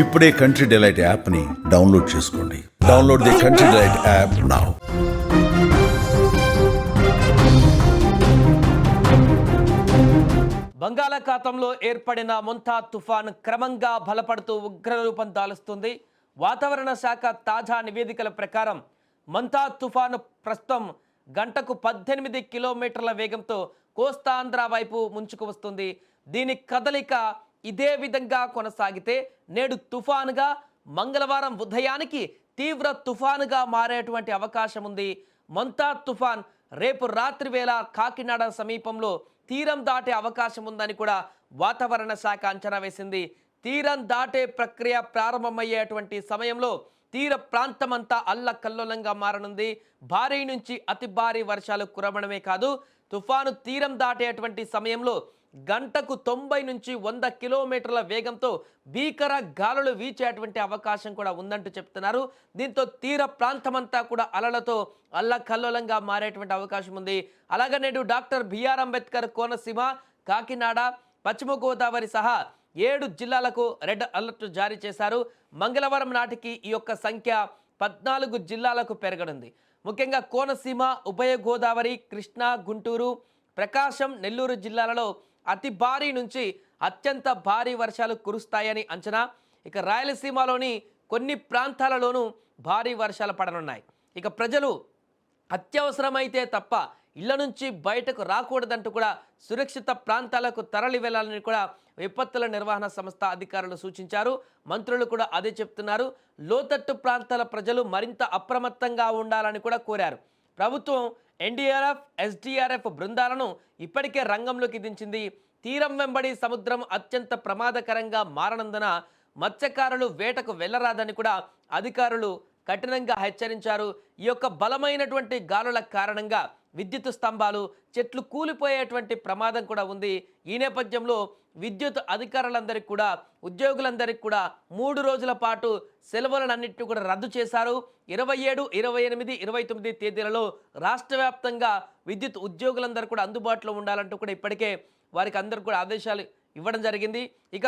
ఇప్పుడే country delight యాప్ని download చేసుకోండి. Download the country delight app now బంగాళాఖాతంలో ఏర్పడిన ముంతా తుఫాన్ క్రమంగా బలపడుతూ ఉగ్రరూపం దాలుస్తుంది. వాతావరణ శాఖ తాజా నివేదికల ప్రకారం మంతా తుఫాను ప్రస్తుతం గంటకు పద్దెనిమిది కిలోమీటర్ల వేగంతో కోస్తాంధ్ర వైపు ముంచుకు వస్తుంది. దీని కదలిక ఇదే విధంగా కొనసాగితే నేడు తుఫానుగా మంగళవారం ఉదయానికి తీవ్ర తుఫానుగా మారేటువంటి అవకాశం ఉంది. మొంతా తుఫాన్ రేపు రాత్రి వేళ కాకినాడ సమీపంలో తీరం దాటే అవకాశం ఉందని కూడా వాతావరణ శాఖ అంచనా వేసింది. తీరం దాటే ప్రక్రియ ప్రారంభమయ్యేటువంటి సమయంలో తీర ప్రాంతమంతా అల్లకల్లోలంగా మారనుంది. భారీ నుంచి అతి భారీ వర్షాలు కురవడమే కాదు తుఫాను తీరం దాటేటువంటి సమయంలో గంటకు తొంభై నుంచి వంద కిలోమీటర్ల వేగంతో భీకర గాలులు వీచేటువంటి అవకాశం కూడా ఉందంటూ చెప్తున్నారు. దీంతో తీర ప్రాంతమంతా కూడా అలలతో అల్లకల్లోలంగా మారేటువంటి అవకాశం ఉంది. అలాగే నేడు డాక్టర్ బిఆర్ అంబేద్కర్ కోనసీమ కాకినాడ పశ్చిమ గోదావరి సహా ఏడు జిల్లాలకు రెడ్ అలర్ట్ జారీ చేశారు. మంగళవారం నాటికి ఈ యొక్క సంఖ్య పద్నాలుగు జిల్లాలకు పెరగనుంది. ముఖ్యంగా కోనసీమ ఉభయ గోదావరి కృష్ణా గుంటూరు ప్రకాశం నెల్లూరు జిల్లాలలో అతి భారీ నుంచి అత్యంత భారీ వర్షాలు కురుస్తాయని అంచనా. ఇక రాయలసీమలోని కొన్ని ప్రాంతాలలోనూ భారీ వర్షాలు పడనున్నాయి. ఇక ప్రజలు అత్యవసరమైతే తప్ప ఇళ్ళ నుంచి బయటకు రాకూడదంటూ కూడా సురక్షిత ప్రాంతాలకు తరలి వెళ్ళాలని కూడా విపత్తుల నిర్వహణ సంస్థ అధికారులు సూచించారు. మంత్రులు కూడా అదే చెప్తున్నారు. లోతట్టు ప్రాంతాల ప్రజలు మరింత అప్రమత్తంగా ఉండాలని కూడా కోరారు. ప్రభుత్వం ఎన్డీఆర్ఎఫ్ ఎస్డీఆర్ఎఫ్ బృందాలను ఇప్పటికే రంగంలోకి దించింది. తీరం వెంబడి సముద్రం అత్యంత ప్రమాదకరంగా మారనందున మత్స్యకారులు వేటకు వెళ్ళరాదని కూడా అధికారులు కఠినంగా హెచ్చరించారు. ఈ యొక్క బలమైనటువంటి గాలుల కారణంగా విద్యుత్ స్తంభాలు చెట్లు కూలిపోయేటువంటి ప్రమాదం కూడా ఉంది. ఈ నేపథ్యంలో విద్యుత్ అధికారులందరికీ కూడా ఉద్యోగులందరికీ కూడా మూడు రోజుల పాటు సెలవులన్నింటినీ కూడా రద్దు చేశారు. ఇరవై ఏడు ఇరవై ఎనిమిది ఇరవై తొమ్మిది తేదీలలో రాష్ట్ర వ్యాప్తంగా విద్యుత్ ఉద్యోగులందరూ కూడా అందుబాటులో ఉండాలంటూ కూడా ఇప్పటికే వారికి అందరూ కూడా ఆదేశాలు ఇవ్వడం జరిగింది. ఇక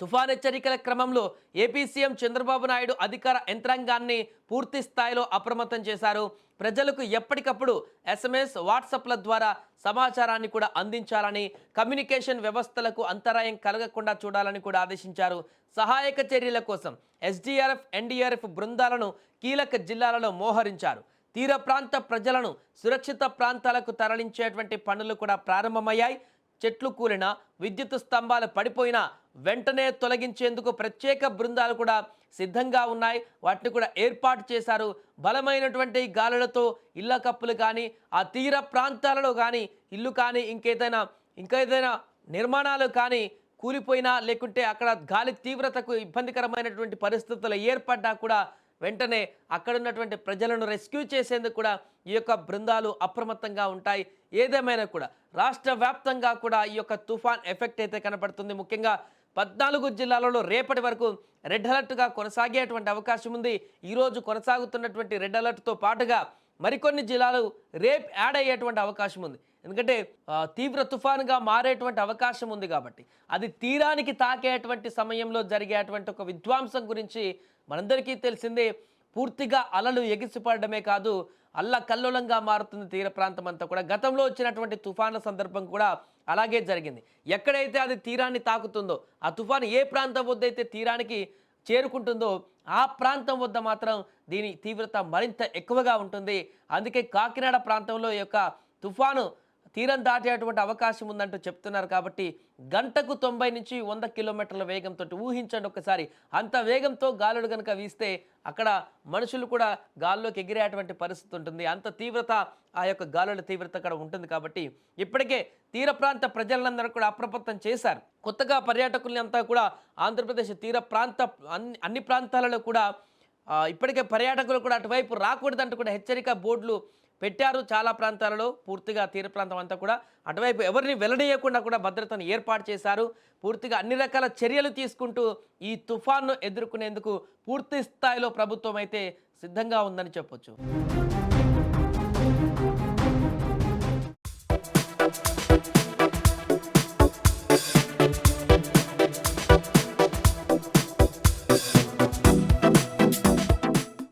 తుఫాన్ హెచ్చరికల క్రమంలో ఏపీ సీఎం చంద్రబాబు నాయుడు అధికార యంత్రాంగాన్ని పూర్తి స్థాయిలో అప్రమత్తం చేశారు. ప్రజలకు ఎప్పటికప్పుడు ఎస్ఎంఎస్ వాట్సాప్ల ద్వారా సమాచారాన్ని కూడా అందించాలని కమ్యూనికేషన్ వ్యవస్థలకు అంతరాయం కలగకుండా చూడాలని కూడా ఆదేశించారు. సహాయక చర్యల కోసం ఎస్డీఆర్ఎఫ్ ఎన్డీఆర్ఎఫ్ బృందాలను కీలక జిల్లాలలో మోహరించారు. తీర ప్రాంత ప్రజలను సురక్షిత ప్రాంతాలకు తరలించేటువంటి పనులు కూడా ప్రారంభమయ్యాయి. చెట్లు కూలిన విద్యుత్ స్తంభాలు పడిపోయినా వెంటనే తొలగించేందుకు ప్రత్యేక బృందాలు కూడా సిద్ధంగా ఉన్నాయి. వాటిని కూడా ఏర్పాటు చేశారు. బలమైనటువంటి గాలులతో ఇళ్ళ కప్పులు కానీ ఆ తీర ప్రాంతాలలో కానీ ఇల్లు కానీ ఇంకేదైనా ఇంకేదైనా నిర్మాణాలు కానీ కూలిపోయినా లేకుంటే అక్కడ గాలి తీవ్రతకు ఇబ్బందికరమైనటువంటి పరిస్థితులు ఏర్పడ్డా కూడా వెంటనే అక్కడ ఉన్నటువంటి ప్రజలను రెస్క్యూ చేసేందుకు కూడా ఈ యొక్క బృందాలు అప్రమత్తంగా ఉంటాయి. ఏదేమైనా కూడా రాష్ట్ర వ్యాప్తంగా కూడా ఈ యొక్క తుఫాన్ ఎఫెక్ట్ అయితే కనపడుతుంది. ముఖ్యంగా పద్నాలుగు జిల్లాలలో రేపటి వరకు రెడ్ అలర్ట్గా కొనసాగేటువంటి అవకాశం ఉంది. ఈరోజు కొనసాగుతున్నటువంటి రెడ్ అలర్ట్తో పాటుగా మరికొన్ని జిల్లాలు రేపు యాడ్ అయ్యేటువంటి అవకాశం ఉంది. ఎందుకంటే తీవ్ర తుఫానుగా మారేటువంటి అవకాశం ఉంది కాబట్టి. అది తీరానికి తాకేటువంటి సమయంలో జరిగేటువంటి ఒక విధ్వాంసం గురించి మనందరికీ తెలిసిందే. పూర్తిగా అలలు ఎగిసిపడమే కాదు అల్ల కల్లోలంగా మారుతుంది తీర ప్రాంతం అంతా కూడా గతంలో వచ్చినటువంటి తుఫాను సందర్భం కూడా అలాగే జరిగింది. ఎక్కడైతే అది తీరాన్ని తాకుతుందో ఆ తుఫాను ఏ ప్రాంతం వద్ద అయితే తీరానికి చేరుకుంటుందో ఆ ప్రాంతం వద్ద మాత్రం దీని తీవ్రత మరింత ఎక్కువగా ఉంటుంది. అందుకే కాకినాడ ప్రాంతంలో యొక్క తుఫాను తీరం దాటేటువంటి అవకాశం ఉందంటూ చెప్తున్నారు కాబట్టి గంటకు తొంభై నుంచి వంద కిలోమీటర్ల వేగంతో ఊహించండి ఒకసారి. అంత వేగంతో గాలుడు కనుక వీస్తే అక్కడ మనుషులు కూడా గాల్లోకి ఎగిరేటువంటి పరిస్థితి ఉంటుంది. అంత తీవ్రత ఆ యొక్క గాలుల తీవ్రత అక్కడ ఉంటుంది కాబట్టి ఇప్పటికే తీర ప్రాంత ప్రజలందరూ కూడా అప్రమత్తం చేశారు. కొత్తగా పర్యాటకుల్ని అంతా కూడా ఆంధ్రప్రదేశ్ తీర ప్రాంత అన్ని అన్ని ప్రాంతాలలో కూడా ఇప్పటికే పర్యాటకులు కూడా అటువైపు రాకూడదంటూ కూడా హెచ్చరిక బోర్డులు పెట్టారు చాలా ప్రాంతాలలో. పూర్తిగా తీర ప్రాంతం అంతా కూడా అటువైపు ఎవరిని వెల్లడేయకుండా కూడా భద్రతను ఏర్పాటు చేశారు. పూర్తిగా అన్ని రకాల చర్యలు తీసుకుంటూ ఈ తుఫాన్ను ఎదుర్కొనేందుకు పూర్తి స్థాయిలో ప్రభుత్వం అయితే సిద్ధంగా ఉందని చెప్పొచ్చు.